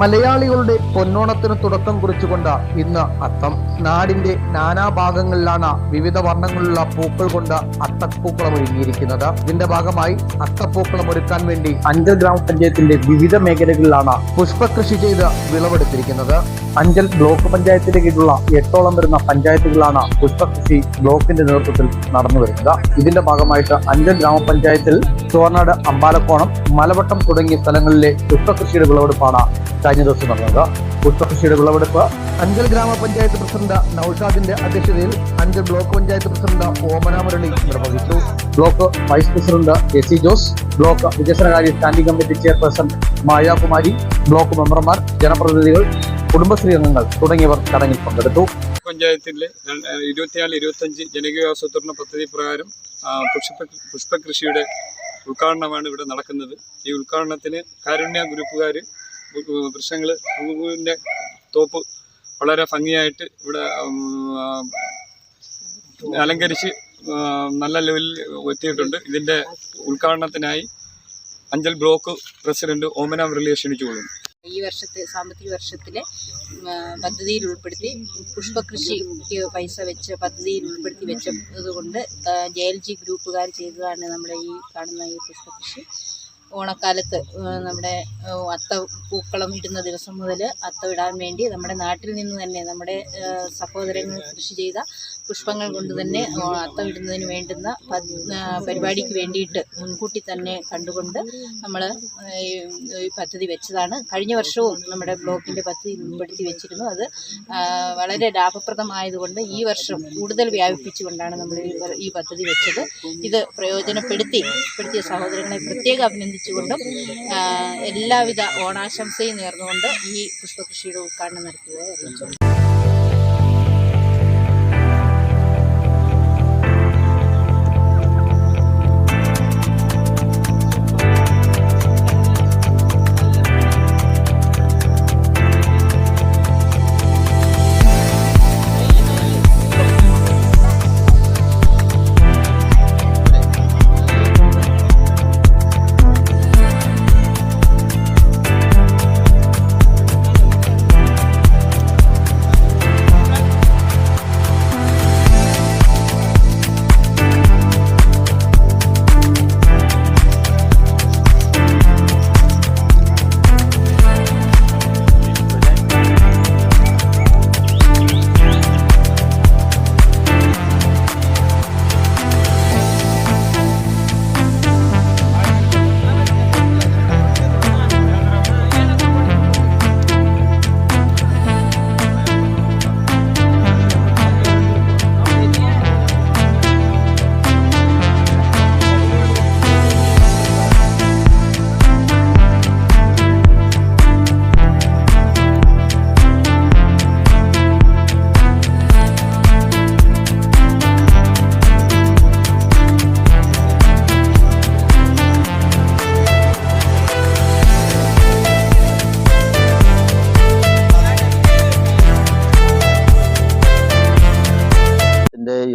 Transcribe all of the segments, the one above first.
മലയാളികളുടെ പൊന്നോണത്തിന് തുടക്കം കുറിച്ചുകൊണ്ട് ഇന്ന് അത്തം. നാടിന്റെ നാനാഭാഗങ്ങളിലാണ് വിവിധ വർണങ്ങളുള്ള പൂക്കൾ കൊണ്ട് അത്തപ്പൂക്കളം ഒരുങ്ങിയിരിക്കുന്നത്. ഇതിന്റെ ഭാഗമായി അത്തപ്പൂക്കളം ഒരുക്കാൻ വേണ്ടി അഞ്ചൽ ഗ്രാമപഞ്ചായത്തിന്റെ വിവിധ മേഖലകളിലാണ് പുഷ്പകൃഷി ചെയ്ത് വിളവെടുത്തിരിക്കുന്നത്. അഞ്ചൽ ബ്ലോക്ക് പഞ്ചായത്തിന്റെ കീഴിലുള്ള എട്ടോളം വരുന്ന പഞ്ചായത്തുകളാണ് പുഷ്പകൃഷി ബ്ലോക്കിന്റെ നേതൃത്വത്തിൽ നടന്നു വരുന്നത്. ഇതിന്റെ ഭാഗമായിട്ട് അഞ്ചൽ ഗ്രാമപഞ്ചായത്തിൽ ചോർനാട് അമ്പാലക്കോണം മലവട്ടം തുടങ്ങിയ സ്ഥലങ്ങളിലെ പുഷ്പകൃഷിയുടെ വിളവെടുപ്പാണ് കഴിഞ്ഞ ദിവസം നടന്നത്. പുഷ്പകൃഷിയുടെ വിളവെടുപ്പ്. അഞ്ചൽ ഗ്രാമപഞ്ചായത്ത് പ്രസിഡന്റ് നൌഷാദിന്റെ അധ്യക്ഷതയിൽ അഞ്ചൽ ബ്ലോക്ക് പഞ്ചായത്ത് പ്രസിഡന്റ് ഓമന മുരളി നിർവഹിച്ചു. Block vice president A C Jose block വികസനകാര്യ standing committee chairperson Mayakumari block മെമ്പർമാർ ജനപ്രതിനിധികൾ കുടുംബശ്രീ അംഗങ്ങൾ തുടങ്ങിയവർ ചടങ്ങിൽ പങ്കെടുത്തു. പഞ്ചായത്തിലെ ഇരുപത്തിനാല് ഇരുപത്തഞ്ച് ജനകീയ ആസൂത്രണ പദ്ധതി പ്രകാരം പുഷ്പ പുഷ്പകൃഷിയുടെ ഉദ്ഘാടനമാണ് ഇവിടെ നടക്കുന്നത്. ഈ ഉദ്ഘാടനത്തിന് കാരുണ്യ ഗ്രൂപ്പുകാർ വൃക്ഷങ്ങൾ പൂവിന്റെ തോപ്പ് വളരെ ഭംഗിയായിട്ട് ഇവിടെ അലങ്കരിച്ച് നല്ല ലെവലിൽ എത്തിയിട്ടുണ്ട്. ഇതിന്റെ ഉദ്ഘാടനത്തിനായി അഞ്ചൽ ബ്ലോക്ക് പ്രസിഡന്റ് ഓമന മുരളിയെ ക്ഷണിച്ചുകൊള്ളുന്നു ഈ വർഷത്തെ സാമ്പത്തിക വർഷത്തിലെ പദ്ധതിയിൽ ഉൾപ്പെടുത്തി പുഷ്പകൃഷിക്ക് പൈസ വെച്ച് പദ്ധതിയിൽ ഉൾപ്പെടുത്തി വെച്ചതുകൊണ്ട് ജെ എൽ ജി ഗ്രൂപ്പുകാർ ചെയ്തതാണ് നമ്മുടെ ഈ കാണുന്ന ഈ പുഷ്പകൃഷി. ഓണക്കാലത്ത് നമ്മുടെ അത്ത പൂക്കളം ഇടുന്ന ദിവസം മുതൽ അത്തം ഇടാൻ വേണ്ടി നമ്മുടെ നാട്ടിൽ നിന്ന് തന്നെ നമ്മുടെ സഹോദരങ്ങൾ കൃഷി ചെയ്ത പുഷ്പങ്ങൾ കൊണ്ട് തന്നെ അത്തം ഇടുന്നതിന് വേണ്ടുന്ന പരിപാടിക്ക് വേണ്ടിയിട്ട് മുൻകൂട്ടി തന്നെ കണ്ടുകൊണ്ട് നമ്മൾ ഈ പദ്ധതി വെച്ചതാണ്. കഴിഞ്ഞ വർഷവും നമ്മുടെ ബ്ലോക്കിന്റെ പദ്ധതി ഉൾപ്പെടുത്തി വെച്ചിരുന്നു. അത് വളരെ ലാഭപ്രദമായതുകൊണ്ട് ഈ വർഷം കൂടുതൽ വ്യാപിപ്പിച്ചുകൊണ്ടാണ് നമ്മൾ ഈ പദ്ധതി വെച്ചത്. ഇത് പ്രയോജനപ്പെടുത്തി പെടുത്തിയ സഹോദരങ്ങളെ പ്രത്യേകം അഭിനന്ദിച്ചുകൊണ്ടും എല്ലാവിധ ഓണാശംസയും നേർന്നുകൊണ്ട് ഈ പുഷ്പകൃഷിയുടെ ഉദ്ഘാടനം നടത്തുകയെ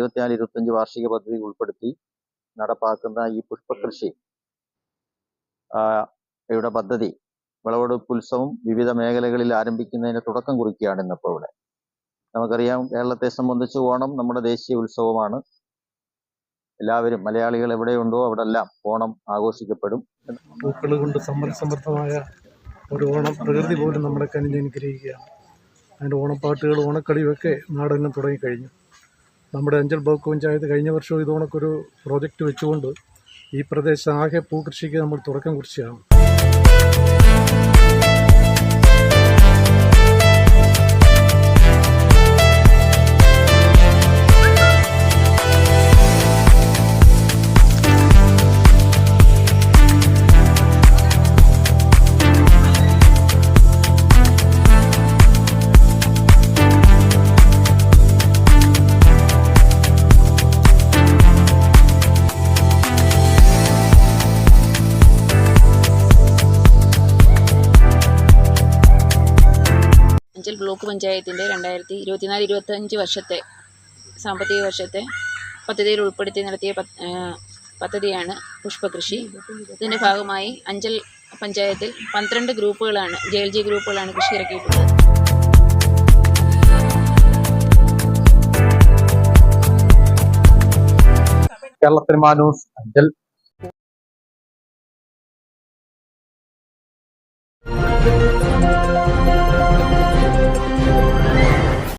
ഇരുപത്തിനാല് ഇരുപത്തഞ്ച് വാർഷിക പദ്ധതി ഉൾപ്പെടുത്തി നടപ്പാക്കുന്ന ഈ പുഷ്പകൃഷി കൃഷി യുടെ പദ്ധതി വിളവെടുപ്പ് ഉത്സവം വിവിധ മേഖലകളിൽ ആരംഭിക്കുന്നതിന് തുടക്കം കുറിക്കുകയാണ് ഇന്നിപ്പോൾ ഇവിടെ. നമുക്കറിയാം കേരളത്തെ സംബന്ധിച്ച് ഓണം നമ്മുടെ ദേശീയ ഉത്സവമാണ്. എല്ലാവരും മലയാളികൾ എവിടെയുണ്ടോ അവിടെല്ലാം ഓണം ആഘോഷിക്കപ്പെടും. പൂക്കൾ കൊണ്ട് സമ്പൽ സമൃദ്ധമായ ഒരു ഓണം പ്രകൃതി പോലും നമ്മുടെ കനിഞ്ഞ് അനുഗ്രഹിക്കുകയാണ്. അതിന്റെ ഓണപ്പാട്ടുകൾ ഓണക്കളിയൊക്കെ നാടെങ്ങും തുടങ്ങിക്കഴിഞ്ഞു. നമ്മുടെ അഞ്ചൽ ബ്ലോക്ക് പഞ്ചായത്ത് കഴിഞ്ഞ വർഷവും ഇതോണക്കൊരു പ്രോജക്റ്റ് വെച്ചുകൊണ്ട് ഈ പ്രദേശം ആകെ പൂക്കൃഷിക്ക് നമ്മൾ തുടക്കം കുറിച്ചാണ് പഞ്ചായത്തിന്റെ രണ്ടായിരത്തി ഇരുപത്തിനാല് ഇരുപത്തഞ്ച് വർഷത്തെ സാമ്പത്തിക വർഷത്തെ പദ്ധതിയിൽ ഉൾപ്പെടുത്തി നടത്തിയ പദ്ധതിയാണ് പുഷ്പകൃഷി. ഇതിന്റെ ഭാഗമായി അഞ്ചൽ പഞ്ചായത്തിൽ പന്ത്രണ്ട് ഗ്രൂപ്പുകളാണ് ജെ എൽ ജി ഗ്രൂപ്പുകളാണ് കൃഷി ഇറക്കിയിട്ടുള്ളത്. കേരളത്തിൽ അഞ്ചൽ.